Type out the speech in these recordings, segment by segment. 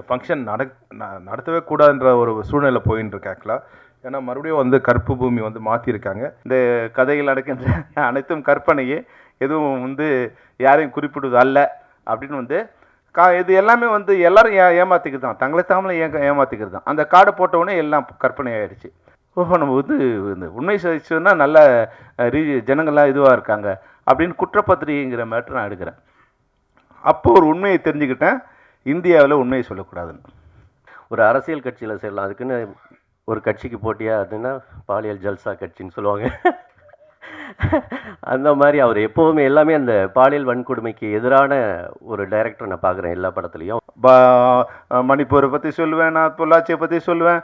இந்த ஃபங்க்ஷன் நட நடத்தவே கூடாதுன்ற ஒரு சூழ்நிலை போயின்னு இருக்கு ஆக்சுவலாக ஏன்னா மறுபடியும் வந்து கற்பு பூமி வந்து மாற்றிருக்காங்க இந்த கதையில் நடக்கின்ற அனைத்தும் கற்பனையே எதுவும் வந்து யாரையும் குறிப்பிடுவது அல்ல அப்படின்னு வந்து கா இது எல்லாமே வந்து எல்லாரும் ஏ ஏமாற்றிக்கிறது தான். தங்களை தாமலை ஏ ஏமாற்றிக்கிறது தான். அந்த காடை போட்டவுடனே எல்லாம் கற்பனை ஆயிடுச்சு. ஓஹோ நம்ம வந்து இந்த உண்மை சதிச்சோன்னா நல்ல ரீ ஜனங்கள்லாம் இதுவாக இருக்காங்க அப்படின்னு குற்றப்பத்திரிகைங்கிற மாதிரி நான் எடுக்கிறேன். அப்போ ஒரு உண்மையை தெரிஞ்சுக்கிட்டேன். இந்தியாவில் உண்மையை சொல்லக்கூடாதுன்னு. ஒரு அரசியல் கட்சியில் சேரலாம். அதுக்குன்னு ஒரு கட்சிக்கு போட்டியா? அதுன்னா பாலியல் ஜல்சா கட்சின்னு சொல்லுவாங்க. அந்த மாதிரி அவர் எப்போவுமே எல்லாமே அந்த பாலியல் வன்கொடுமைக்கு எதிரான ஒரு டைரக்டர் நான் பார்க்குறேன் எல்லா படத்துலையும். பா- மணிப்பூரை பற்றி சொல்லுவேன் நான் பொள்ளாச்சியை பற்றி சொல்லுவேன்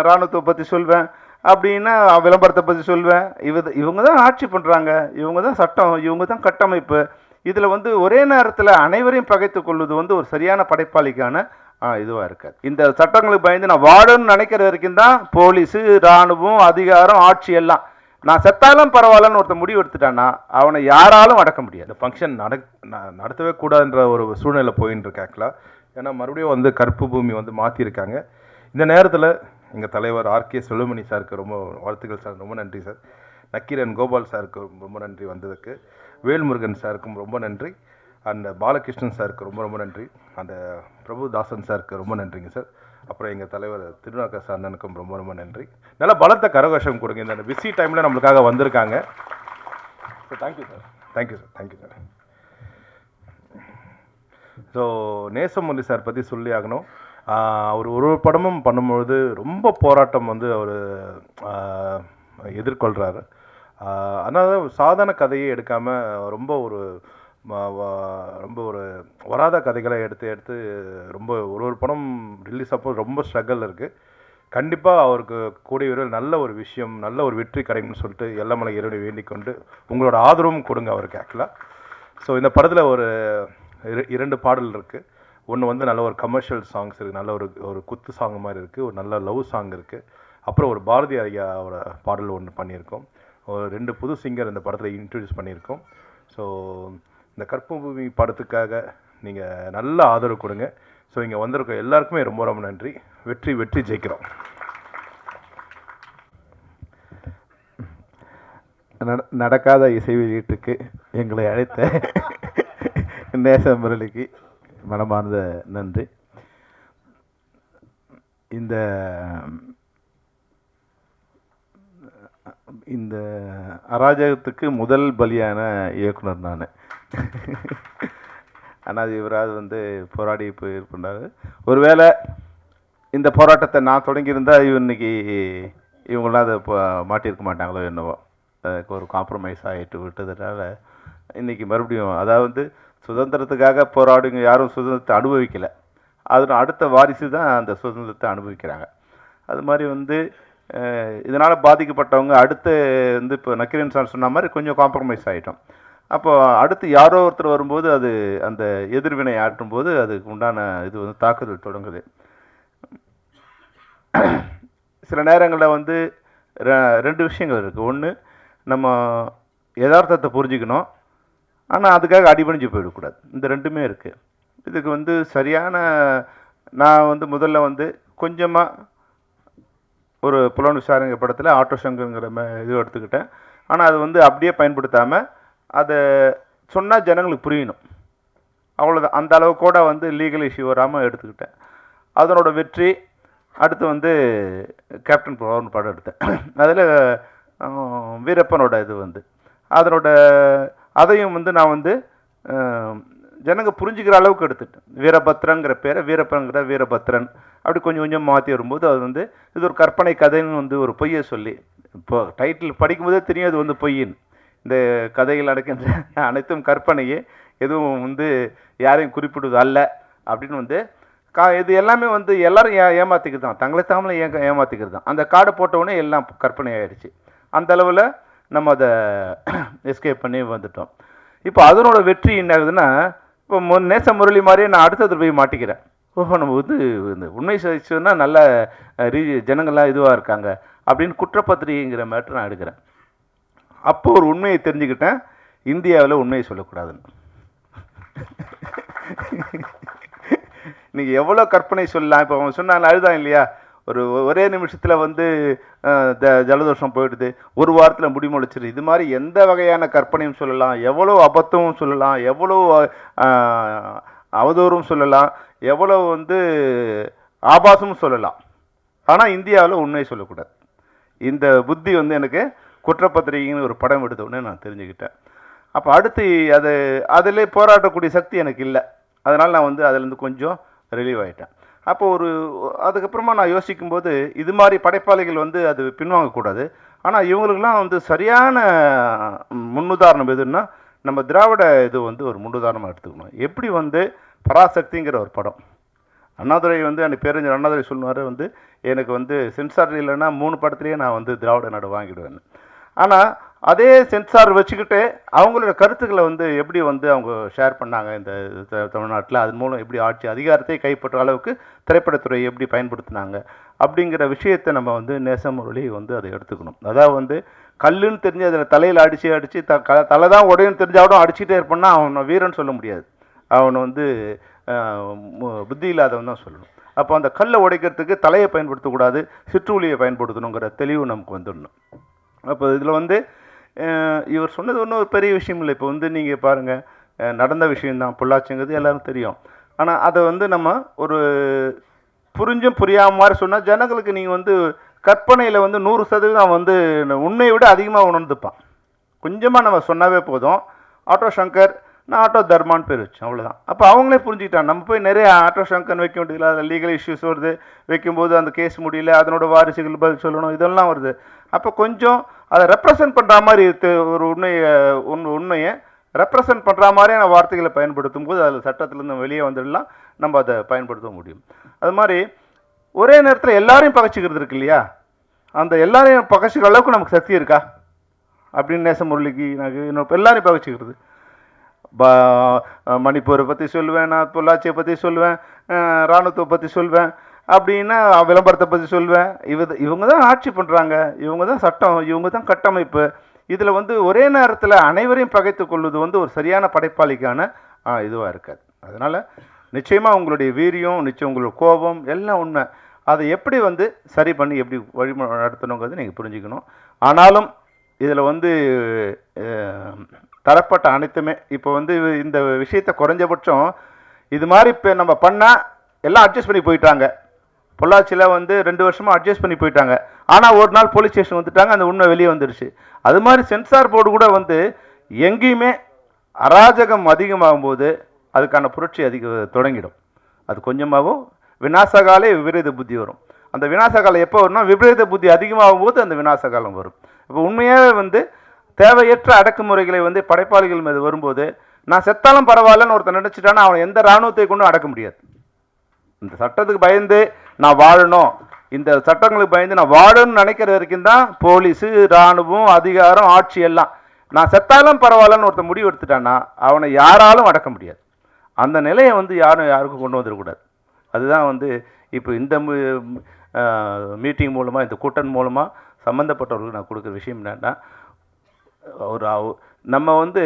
இராணுவத்தை பற்றி சொல்வேன் அப்படின்னா விளம்பரத்தை பற்றி சொல்வேன் இவ இவங்க தான் ஆட்சி பண்ணுறாங்க இவங்க தான் சட்டம் இவங்க தான் கட்டமைப்பு. இதில் வந்து ஒரே நேரத்தில் அனைவரையும் பகைத்து கொள்வது வந்து ஒரு சரியான படைப்பாளிக்கான இதுவாக இருக்காது இந்த சட்டங்களுக்கு பயந்து நான் வாழணும்னு நினைக்கிற வரைக்கும் தான் போலீஸு இராணுவம் அதிகாரம் ஆட்சி எல்லாம் நான் செத்தாலும் பரவாயில்லன்னு ஒருத்தன் முடிவு எடுத்துட்டான்னா அவனை யாராலும் அடக்க முடியாது. ஃபங்க்ஷன் நட ந- நடத்தவே கூடாதுன்ற ஒரு சூழ்நிலை போயின்னு இருக்கு ஆக்சுவலாக ஏன்னா மறுபடியும் வந்து கருப்பு பூமி வந்து மாற்றிருக்காங்க இந்த நேரத்தில் எங்கள் தலைவர் ஆர்கே செல்வமணி சாருக்கு ரொம்ப வாழ்த்துக்கள் சார். ரொம்ப நன்றி சார். நக்கீரன் கோபால் சாருக்கு ரொம்ப நன்றி வந்ததுக்கு. வேல்முருகன் சாருக்கும் ரொம்ப நன்றி. அந்த பாலகிருஷ்ணன் சாருக்கு ரொம்ப ரொம்ப நன்றி. அந்த பிரபுதாசன் சாருக்கு ரொம்ப நன்றிங்க சார். அப்புறம் எங்கள் தலைவர் திருநாக்க சார் அண்ணனுக்கும் ரொம்ப ரொம்ப நன்றி. நல்ல பலத்த கரகோஷம் கொடுங்க. இந்த பிஸி டைமில் நம்மளுக்காக வந்திருக்காங்க. So thank you sir thank you sir thank you sir so Nesamurali sir பற்றி சொல்லி ஆகணும். அவர் ஒரு ஒரு படமும் பண்ணும்பொழுது ரொம்ப போராட்டம் வந்து அவர் எதிர்கொள்கிறாரு அதனால சாதாரண கதையை எடுக்காமல் ரொம்ப ஒரு ரொம்ப ஒரு வராத கதைகளை எடுத்து எடுத்து ரொம்ப ஒரு ஒரு படம் ரிலீஸ் அப்போ ரொம்ப ஸ்ட்ரகிள் இருக்குது கண்டிப்பாக அவருக்கு கூடிய விரைவில் நல்ல ஒரு விஷயம் நல்ல ஒரு வெற்றி கிடைக்கும்னு சொல்லிட்டு எல்லாமலை இறைவனை வேண்டிக் கொண்டு உங்களோட ஆதரவும் கொடுங்க அவருக்கு ஆக்சுவலாக ஸோ இந்த படத்தில் ஒரு இரண்டு பாடல் இருக்குது ஒன்று வந்து நல்ல ஒரு கமர்ஷியல் சாங்ஸ் இருக்குது நல்ல ஒரு ஒரு குத்து சாங் மாதிரி இருக்குது ஒரு நல்ல லவ் சாங் இருக்குது அப்புறம் ஒரு பாரதி ஐயாவோட பாடல் ஒன்று பண்ணியிருக்கோம். ஒரு ரெண்டு புது சிங்கர் இந்த படத்தில் இன்ட்ரடியூஸ் பண்ணியிருக்கோம். ஸோ இந்த கற்பூமி படத்துக்காக நீங்கள் நல்ல ஆதரவு கொடுங்க. ஸோ இங்கே வந்திருக்க எல்லாருக்குமே ரொம்ப ரொம்ப நன்றி. வெற்றி வெற்றி ஜெயிக்கிறோம். நடக்காத இசை வெளியீட்டுக்கு எங்களை அழைத்த நேச முரளிக்கு மனமார்ந்த நன்றி. இந்த இந்த அராஜகத்துக்கு முதல் பலியான இயக்குனர் நான். ஆனால் அது இவராது வந்து போராடி போயிருப்பாரு ஒருவேளை இந்த போராட்டத்தை நான் தொடங்கியிருந்தால் இவன் இன்னைக்கு இவங்களாம் அதை இப்போ மாட்டியிருக்க மாட்டாங்களோ என்னவோ. அதுக்கு ஒரு காம்ப்ரமைஸ் ஆகிட்டு விட்டதுனால இன்றைக்கி மறுபடியும் அதாவது சுதந்திரத்துக்காக போராடுங்க யாரும் சுதந்திரத்தை அனுபவிக்கலை. அதில் அடுத்த வாரிசு தான் அந்த சுதந்திரத்தை அனுபவிக்கிறாங்க. அது மாதிரி வந்து இதனால் பாதிக்கப்பட்டவங்க அடுத்து வந்து இப்போ நக்கீரன் சார் சொன்ன மாதிரி கொஞ்சம் காம்ப்ரமைஸ் ஆகிட்டோம் அப்போ அடுத்து யாரோ ஒருத்தர் வரும்போது அது அந்த எதிர்வினை ஆற்றும்போது அதுக்கு உண்டான இது வந்து தாக்குதல் தொடங்குது. சில நேரங்களில் வந்து ரெ- ரெண்டு விஷயங்கள் இருக்குது ஒன்று நம்ம யதார்த்தத்தை புரிஞ்சுக்கணும். ஆனால் அதுக்காக அடிபணிஞ்சு போயிடக்கூடாது. இந்த ரெண்டுமே இருக்குது இதுக்கு வந்து சரியான நான் வந்து முதல்ல வந்து கொஞ்சமாக ஒரு புலன் விசாரங்க படத்தில் ஆட்டோ சங்கருங்கிற இது எடுத்துக்கிட்டேன். ஆனால் அது வந்து அப்படியே பயன்படுத்தாமல் அதை சொன்னால் ஜனங்களுக்கு புரியணும். அவ்வளோதான் அந்த அளவு கூட வந்து லீகல் இஷ்யூ வராமல் எடுத்துக்கிட்டேன். அதனோட வெற்றி அடுத்து வந்து கேப்டன் பவர்னு படம் எடுத்தேன். அதில் வீரப்பனோட இது வந்து. அதனோட அதையும் வந்து நான் வந்து ஜனங்க புரிஞ்சுக்கிற அளவுக்கு எடுத்துட்டேன். வீரபத்ரங்கிற பேரை வீரப்பன்கிற வீரபத்ரன். அப்படி கொஞ்சம் கொஞ்சம் மாற்றி வரும்போது அது வந்து இது ஒரு கற்பனை கதைன்னு வந்து ஒரு பொய்யை சொல்லி இப்போ டைட்டில் படிக்கும்போதே தெரியும் அது வந்து பொய்யின் இந்த கதைகள் நடக்கின்ற அனைத்தும் கற்பனையே எதுவும் வந்து யாரையும் குறிப்பிடுவது அல்ல அப்படின்னு வந்து கா இது எல்லாமே வந்து எல்லாரும் ஏ ஏமாற்றிக்கிறது தான். தங்களை தாமலை ஏ ஏமாற்றிக்கிறது தான். அந்த கார்டை போட்டவுடனே எல்லாம் கற்பனை ஆகிடுச்சு அந்த அளவில் நம்ம அதை எஸ்கேப் பண்ணி வந்துட்டோம். இப்போ அதனோட வெற்றி என்ன ஆகுதுன்னா இப்போ முன் நேச முரளி மாதிரியே நான் அடுத்தது போய் மாட்டிக்கிறேன். ஓஹோ நம்ம வந்து இந்த உண்மை சதிச்சோன்னா நல்ல ரீ ஜனங்கள்லாம் இதுவாக இருக்காங்க அப்படின்னு குற்றப்பத்திரிகைங்கிற மேட்ரு நான் எடுக்கிறேன். அப்போ ஒரு உண்மையை தெரிஞ்சுக்கிட்டேன். இந்தியாவில் உண்மையை சொல்லக்கூடாதுன்னு. நீங்கள் எவ்வளோ கற்பனை சொல்லலாம்? இப்போ அவன் சொன்னாங்க அழுதான் இல்லையா? ஒரு ஒரே நிமிஷத்தில் வந்து த- ஜலதோஷம் போயிடுது. ஒரு வாரத்தில் முடிமுளைச்சிரு இது மாதிரி எந்த வகையான கற்பனையும் சொல்லலாம். எவ்வளோ அபத்தமும் சொல்லலாம். எவ்வளோ அவதூறும் சொல்லலாம். எவ்வளோ வந்து ஆபாசமும் சொல்லலாம். ஆனால் இந்தியாவில் உண்மையை சொல்லக்கூடாது. இந்த புத்தி வந்து எனக்கு குற்றப்பத்திரிகைன்னு ஒரு படம் எடுத்தோடனே நான் தெரிஞ்சுக்கிட்டேன். அப்போ அடுத்து அது அதிலே போராடக்கூடிய சக்தி எனக்கு இல்லை. அதனால் நான் வந்து அதுலேருந்து கொஞ்சம் ரிலீவ் ஆகிட்டேன் அப்போ ஒரு அதுக்கப்புறமா நான் யோசிக்கும்போது இது மாதிரி படைப்பாளிகள் வந்து அது பின்வாங்கக்கூடாது. ஆனால் இவங்களுக்கெல்லாம் வந்து சரியான முன்னுதாரணம் எதுன்னா நம்ம திராவிட இது வந்து ஒரு முன்னுதாரணமாக எடுத்துக்கணும். எப்படி வந்து பராசக்திங்கிற ஒரு படம். அண்ணாதுரை வந்து அந்த பேரஞ்சர் அண்ணாதுரை சொல்லுவார் வந்து எனக்கு வந்து சென்சார் இல்லைன்னா மூணு படத்துலேயே நான் வந்து திராவிட நாடு வாங்கிடுவேன் ஆனால் அதே சென்சார் வச்சுக்கிட்டு அவங்களோட கருத்துக்களை வந்து எப்படி வந்து அவங்க ஷேர் பண்ணாங்க இந்த த- தமிழ்நாட்டில்? அது மூலம் எப்படி ஆட்சி அதிகாரத்தை கைப்பற்ற அளவுக்கு திரைப்படத்துறையை எப்படி பயன்படுத்தினாங்க? அப்படிங்கிற விஷயத்தை நம்ம வந்து நேசமுரளி வந்து அதை எடுத்துக்கணும். அதாவது வந்து கல்லுன்னு தெரிஞ்சு அதில் தலையில் அடித்து அடித்து த க தலை தான் உடையும் தெரிஞ்சாலும் அடிச்சுட்டே இருப்பான்னா அவனை வீரன் சொல்ல முடியாது. அவனை வந்து மு- புத்தி இல்லாதவன் தான் சொல்லணும். அப்போ அந்த கல்லை உடைக்கிறதுக்கு தலையை பயன்படுத்தக்கூடாது சிற்றுளியை பயன்படுத்தணுங்கிற தெளிவு நமக்கு வந்துடணும். அப்போ இதில் வந்து இவர் சொன்னது ஒன்றும் ஒரு பெரிய விஷயம் இல்லை. இப்போ வந்து நீங்கள் பாருங்கள் நடந்த விஷயம்தான். பொள்ளாச்சிங்கிறது எல்லோரும் தெரியும். ஆனால் அதை வந்து நம்ம ஒரு புரிஞ்சும் புரியாம மாதிரி சொன்னால் ஜனங்களுக்கு நீங்கள் வந்து கற்பனையில் வந்து நூறு சதவீதம் வந்து உண்மையை விட அதிகமாக உணர்ந்துப்பான். கொஞ்சமாக நம்ம சொன்னாவே போதும். ஆட்டோ சங்கர் நான் ஆட்டோ தர்மான்னு பேர் வச்சேன் அவ்வளோதான் அப்போ அவங்களே புரிஞ்சுக்கிட்டாங்க. நம்ம போய் நிறைய ஆட்டோ ஷங்கன் வைக்க வேண்டியதில்லை அதில் லீகல் இஷ்யூஸ் வருது. வைக்கும்போது அந்த கேஸ் முடியல அதனோட வாரிசுகள் பதில் சொல்லணும் இதெல்லாம் வருது. அப்போ கொஞ்சம் அதை ரெப்ரசன்ட் பண்ணுற மாதிரி ஒரு உண்மையை உண் உண்மையை ரெப்ரசன்ட் பண்ணுற மாதிரியான வார்த்தைகளை பயன்படுத்தும் போது அதில் சட்டத்திலேருந்து வெளியே வந்துடலாம். நம்ம அதை பயன்படுத்த முடியும். அது மாதிரி ஒரே நேரத்தில் எல்லாரையும் பகைச்சிக்கிறது இருக்கு இல்லையா? அந்த எல்லாரையும் பகைச்சிக்கிற அளவுக்கு நமக்கு சக்தி இருக்கா? அப்படின்னு நேச முரளிக்கு எனக்கு இன்னும் எல்லாரையும் பகைச்சிக்கிறது. மணிப்பூரை பற்றி சொல்லுவேன் நான் பொள்ளாச்சியை பற்றி சொல்லுவேன் இராணுவத்தை பற்றி சொல்லுவேன் அப்படின்னா விளம்பரத்தை பற்றி சொல்லுவேன். இவ இவங்க தான் ஆட்சி பண்ணுறாங்க இவங்க தான் சட்டம் இவங்க தான் கட்டமைப்பு. இதில் வந்து ஒரே நேரத்தில் அனைவரையும் பகைத்து கொள்வது வந்து ஒரு சரியான படைப்பாளிக்கான இதுவாக இருக்காது. அதனால் நிச்சயமாக உங்களுடைய வீரியம் நிச்சயம் உங்களோட கோபம் எல்லாம் உண்மை. அதை எப்படி வந்து சரி பண்ணி எப்படி வழி நடத்தணுங்கிறது நீங்கள் புரிஞ்சுக்கணும். ஆனாலும் இதில் வந்து தரப்பட்ட அனைத்துமே இப்போ வந்து இந்த விஷயத்தை குறைஞ்சபட்சம் இது மாதிரி இப்போ நம்ம பண்ணால் எல்லாம் அட்ஜஸ்ட் பண்ணி போயிட்டாங்க. பொள்ளாச்சியில் வந்து ரெண்டு வருஷமாக அட்ஜஸ்ட் பண்ணி போயிட்டாங்க. ஆனால் ஒரு நாள் போலீஸ் ஸ்டேஷன் வந்துட்டாங்க அந்த உண்மை வெளியே வந்துடுச்சு அது மாதிரி சென்சார் போர்டு கூட வந்து எங்கேயுமே அராஜகம் அதிகமாகும் போது அதுக்கான புரட்சி அதிக தொடங்கிடும். அது கொஞ்சமாகவும் விநாசகாலே விபரீத புத்தி வரும். அந்த வினாசகாலம் எப்போ வரும்னா விபரீத புத்தி அதிகமாகும் போது அந்த விநாசகாலம் வரும். இப்போ உண்மையாகவே வந்து தேவையற்ற அடக்குமுறைகளை வந்து படைப்பாளிகள் மீது வரும்போது நான் செத்தாலும் பரவாயில்லன்னு ஒருத்தன் நினச்சிட்டானா அவனை எந்த இராணுவத்தை கொண்டும் அடக்க முடியாது. இந்த சட்டத்துக்கு பயந்து நான் வாழணும். இந்த சட்டங்களுக்கு பயந்து நான் வாழணும்னு நினைக்கிற வரைக்கும் தான் போலீஸு இராணுவம் அதிகாரம் ஆட்சி எல்லாம். நான் செத்தாலும் பரவாயில்லன்னு ஒருத்தன் முடிவு எடுத்துட்டான்னா அவனை யாராலும் அடக்க முடியாது. அந்த நிலையை வந்து யாரும் யாருக்கும் கொண்டு வந்துடக்கூடாது. அதுதான் வந்து இப்போ இந்த மீட்டிங் மூலமாக இந்த கூட்டம் மூலமாக சம்மந்தப்பட்டவர்களுக்கு நான் கொடுக்குற விஷயம் என்னென்னா ஒரு நம்ம வந்து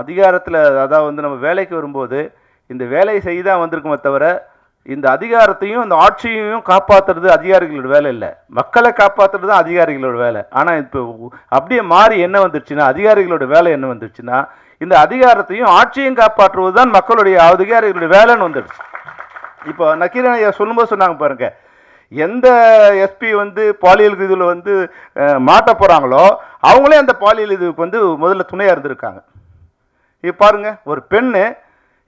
அதிகாரத்தில் அதாவது வந்து நம்ம வேலைக்கு வரும்போது இந்த வேலையை செய்ய தான் வந்திருக்குமே தவிர இந்த அதிகாரத்தையும் இந்த ஆட்சியையும் காப்பாற்றுறது அதிகாரிகளோட வேலை இல்லை. மக்களை காப்பாற்றுறது தான் அதிகாரிகளோட வேலை. ஆனால் இப்போ அப்படியே மாறி என்ன வந்துருச்சுன்னா அதிகாரிகளோட வேலை என்ன வந்துருச்சுன்னா இந்த அதிகாரத்தையும் ஆட்சியையும் காப்பாற்றுவது தான் மக்களுடைய அதிகாரிகளுடைய வேலைன்னு வந்துடுச்சு இப்போ நக்கீரன் ஐயா சொல்லும்போது சொன்னாங்க பாருங்கள் எந்த எஸ்பி வந்து பாலியல் இதில் வந்து மாட்ட போகிறாங்களோ அவங்களே அந்த பாலியல் இதுக்கு வந்து முதல்ல துணையாக இருந்திருக்காங்க. இப்போ பாருங்க ஒரு பெண்ணு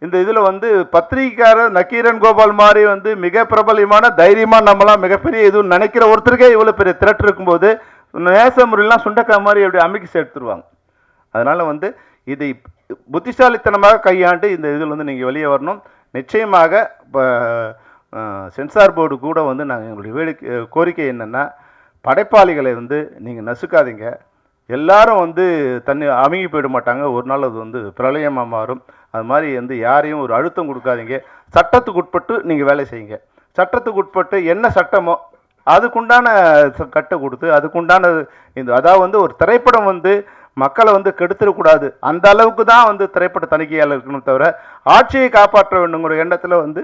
இந்த இதில் வந்து பத்திரிகைக்காரர் நக்கீரன் கோபால் மாதிரி வந்து மிக பிரபலமான தைரியமாக நம்மளாம் மிகப்பெரிய இதுன்னு நினைக்கிற ஒருத்தருக்கே இவ்வளோ பெரிய திரட்டு இருக்கும்போது நேச முறையெல்லாம் சுண்டக்காய் மாதிரி அப்படி அமைக்கி சேர்த்துருவாங்க. அதனால் வந்து இதை புத்திசாலித்தனமாக கையாண்டு இந்த இதில் வந்து நீங்கள் வெளியே வரணும். நிச்சயமாக இப்போ சென்சார் போர்டு கூட வந்து நாங்கள் எங்களுடைய வேடிக்கை கோரிக்கை என்னென்னா படைப்பாளிகளை வந்து நீங்கள் நசுக்காதீங்க. எல்லாரும் வந்து தண்ணி அமுங்கி போயிட மாட்டாங்க. ஒரு நாள் அது வந்து பிரளயமாக மாறும். அது மாதிரி வந்து யாரையும் ஒரு அழுத்தம் கொடுக்காதீங்க. சட்டத்துக்கு உட்பட்டு நீங்கள் வேலை செய்யுங்க. சட்டத்துக்கு உட்பட்டு என்ன சட்டமோ அதுக்குண்டான கட்டை கொடுத்து அதுக்குண்டான இந்த அதாவது வந்து ஒரு திரைப்படம் வந்து மக்களை வந்து கெடுத்துடக்கூடாது. அந்த அளவுக்கு தான் வந்து திரைப்பட தணிக்கையாளர் இருக்கணும் தவிர ஆட்சியை காப்பாற்ற வேண்டுங்கிற எண்ணத்தில் வந்து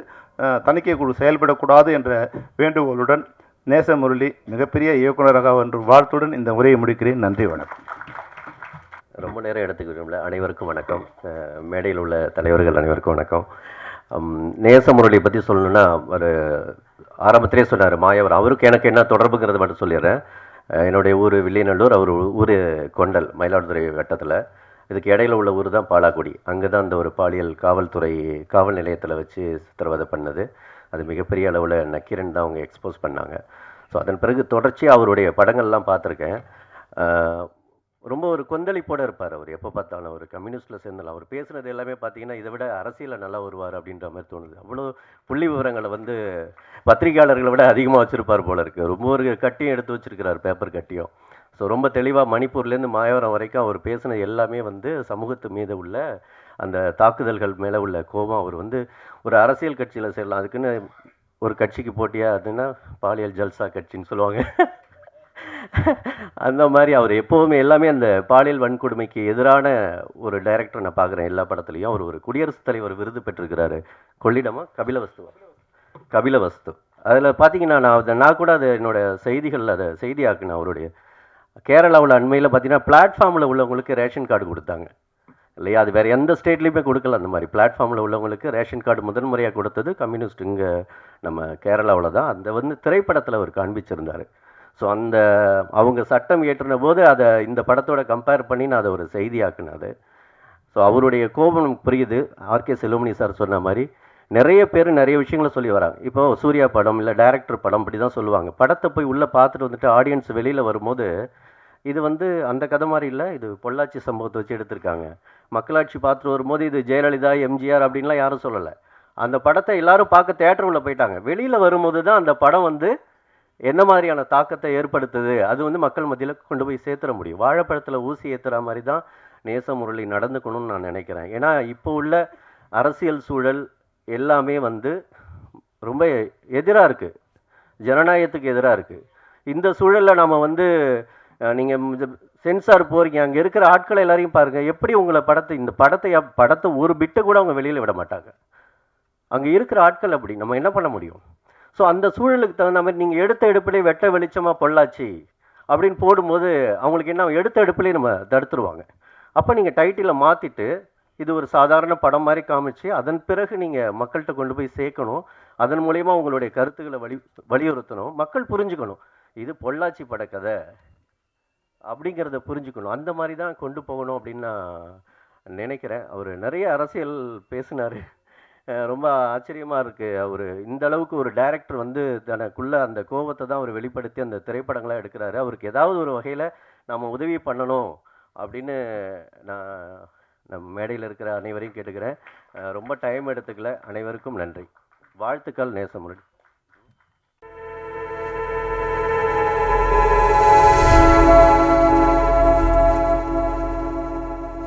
தணிக்கை குழு செயல்படக்கூடாது என்ற வேண்டுகோளுடன் நேசமுரளி மிகப்பெரிய இயக்குனராக என்று வாழ்த்துடன் இந்த உரையை முடிக்கிறேன். நன்றி வணக்கம். ரொம்ப நேரம் எடுத்துக்க விரும்பல அனைவருக்கும் வணக்கம். மேடையில் உள்ள தலைவர்கள் அனைவருக்கும் வணக்கம். நேச முரளியை பற்றி சொல்லணும்னா ஒரு ஆரம்பத்திலே சொன்னார் மாயவர் அவருக்கு எனக்கு என்ன தொடர்புங்கிறத மட்டும் சொல்லிடுறேன். என்னுடைய ஊர் வில்லியநல்லூர் அவர் ஊர் கொண்டல் மயிலாடுதுறை வட்டத்தில். இதுக்கு இடையில உள்ள ஊர் தான் பாலாக்குடி அங்கே தான் அந்த ஒரு பாலியல் காவல்துறை காவல் நிலையத்தில் வச்சு சித்திரவதை பண்ணது. அது மிகப்பெரிய அளவில் நக்கீரன் தான் அவங்க எக்ஸ்போஸ் பண்ணாங்க. ஸோ அதன் பிறகு தொடர்ச்சியாக அவருடைய படங்கள்லாம் பார்த்துருக்கேன். ரொம்ப ஒரு கொந்தளிப்போட இருப்பார் அவர். எப்போ பார்த்தாலும் அவர் கம்யூனிஸ்ட்டில் சேர்ந்தாலும் அவர் பேசுனது எல்லாமே பார்த்தீங்கன்னா இதை விட அரசியலில் நல்லா வருவார் அப்படின்ற மாதிரி தோணுது. அவ்வளோ புள்ளி விவரங்களை வந்து பத்திரிகையாளர்களை விட அதிகமாக வச்சுருப்பார் போல இருக்குது ரொம்ப ஒரு கட்டியும் எடுத்து வச்சிருக்கிறார் பேப்பர் கட்டியும். ஸோ ரொம்ப தெளிவாக மணிப்பூர்லேருந்து மாயவரம் வரைக்கும் அவர் பேசின எல்லாமே வந்து சமூகத்து மீது உள்ள அந்த தாக்குதல்கள் மேலே உள்ள கோபம் அவர் வந்து ஒரு அரசியல் கட்சியில் சேரலாம். அதுக்குன்னு ஒரு கட்சிக்கு போட்டியா அதுன்னா பாலியல் ஜல்சா கட்சின்னு சொல்லுவாங்க. அந்த மாதிரி அவர் எப்போவுமே எல்லாமே அந்த பாலியல் வன்கொடுமைக்கு எதிரான ஒரு டைரக்டர் நான் பார்க்குறேன். எல்லா படத்துலையும் அவர் ஒரு குடியரசுத் தலைவர் விருது பெற்றிருக்கிறாரு. கொள்ளிடமா? கபிலவஸ்துவா கபிலவஸ்து. அதில் பார்த்தீங்கன்னா நான் அதை நான் கூட அது என்னோட செய்திகளில் அதை செய்தியாக்குனேன் அவருடைய. கேரளாவில் அண்மையில் பார்த்தீங்கன்னா பிளாட்ஃபார்மில் உள்ளவங்களுக்கு ரேஷன் கார்டு கொடுத்தாங்க. இல்லையா? அது வேறு எந்த ஸ்டேட்லேயுமே கொடுக்கல அந்த மாதிரி. பிளாட்ஃபார்மில் உள்ளவங்களுக்கு ரேஷன் கார்டு முதன்முறையாக கொடுத்தது கம்யூனிஸ்ட் இங்கே நம்ம கேரளாவில் தான் அந்த வந்து திரைப்படத்தில் அவர் காண்பிச்சிருந்தார். ஸோ அந்த அவங்க சட்டம் இயற்றின போது அதை இந்த படத்தோட கம்பேர் பண்ணி நான் அதை ஒரு செய்தி அது ஸோ அவருடைய கோபம் நமக்கு புரியுது. ஆர்கே செல்வமணி சார் சொன்ன மாதிரி நிறைய பேர் நிறைய விஷயங்களை சொல்லி வராங்க. இப்போ சூர்யா படம் இல்லை டைரக்டர் படம் இப்படி தான் சொல்லுவாங்க. படத்தை போய் உள்ளே பார்த்துட்டு வந்துட்டு ஆடியன்ஸ் வெளியில் வரும்போது இது வந்து அந்த கதை மாதிரி இல்லை. இது பொள்ளாச்சி சம்பவத்தை வச்சு எடுத்திருக்காங்க. மக்களாட்சி பார்த்துட்டு வரும்போது இது ஜெயலலிதா எம்ஜிஆர் அப்படின்லாம் யாரும் சொல்லலை. அந்த படத்தை எல்லாரும் பார்க்க தேட்டர் உள்ளே போயிட்டாங்க. வெளியில் வரும்போது தான் அந்த படம் வந்து என்ன மாதிரியான தாக்கத்தை ஏற்படுத்துது? அது வந்து மக்கள் மத்தியில் கொண்டு போய் சேர்த்துற முடியும். வாழைப்பழத்தில் ஊசி ஏற்றுற மாதிரி தான் நேச முரளி நடந்துக்கணும்னு நான் நினைக்கிறேன். ஏன்னா இப்போ உள்ள அரசியல் சூழல் எல்லாமே வந்து ரொம்ப எதிராக இருக்குது ஜனநாயகத்துக்கு எதிராக இருக்குது இந்த சூழலில் நம்ம வந்து நீங்கள் சென்சார் போகிறீங்க அங்கே இருக்கிற ஆட்களை எல்லாரையும் பாருங்கள் எப்படி உங்களை படத்தை இந்த படத்தை படத்தை ஒரு பிட்டு கூட அவங்க வெளியில் விட மாட்டாங்க. அங்கே இருக்கிற ஆட்கள் அப்படி. நம்ம என்ன பண்ண முடியும்? ஸோ அந்த சூழலுக்கு தகுந்த மாதிரி நீங்கள் எடுத்த எடுப்பிலே வெட்ட வெளிச்சமாக பொள்ளாச்சி அப்படின்னு போடும்போது அவங்களுக்கு என்ன எடுத்த எடுப்பிலே நம்ம தடுத்துருவாங்க. அப்போ நீங்கள் டைட்டிலை மாற்றிட்டு இது ஒரு சாதாரண படம் மாதிரி காமிச்சு அதன் பிறகு நீங்கள் மக்கள்கிட்ட கொண்டு போய் சேர்க்கணும். அதன் மூலயமா உங்களுடைய கருத்துக்களை வலி வலியுறுத்தணும். மக்கள் புரிஞ்சுக்கணும். இது பொள்ளாச்சி படக்கதை அப்படிங்கிறத புரிஞ்சுக்கணும். அந்த மாதிரி தான் கொண்டு போகணும் அப்படின்னு நான் நினைக்கிறேன். அவர் நிறைய அரசியல் பேசினார். ரொம்ப ஆச்சரியமாக இருக்குது அவர் இந்த அளவுக்கு ஒரு டைரக்டர் வந்து தனக்குள்ளே அந்த கோபத்தை தான் அவர் வெளிப்படுத்தி அந்த திரைப்படங்களாக எடுக்கிறாரு. அவருக்கு ஏதாவது ஒரு வகையில் நம்ம உதவி பண்ணணும் அப்படின்னு நான் நம் மேடையில் இருக்கிற அனைவரையும் கேட்டுக்கிறேன். ரொம்ப டைம் எடுத்துக்கல. அனைவருக்கும் நன்றி. வாழ்த்துக்கள் நேசமுடன்.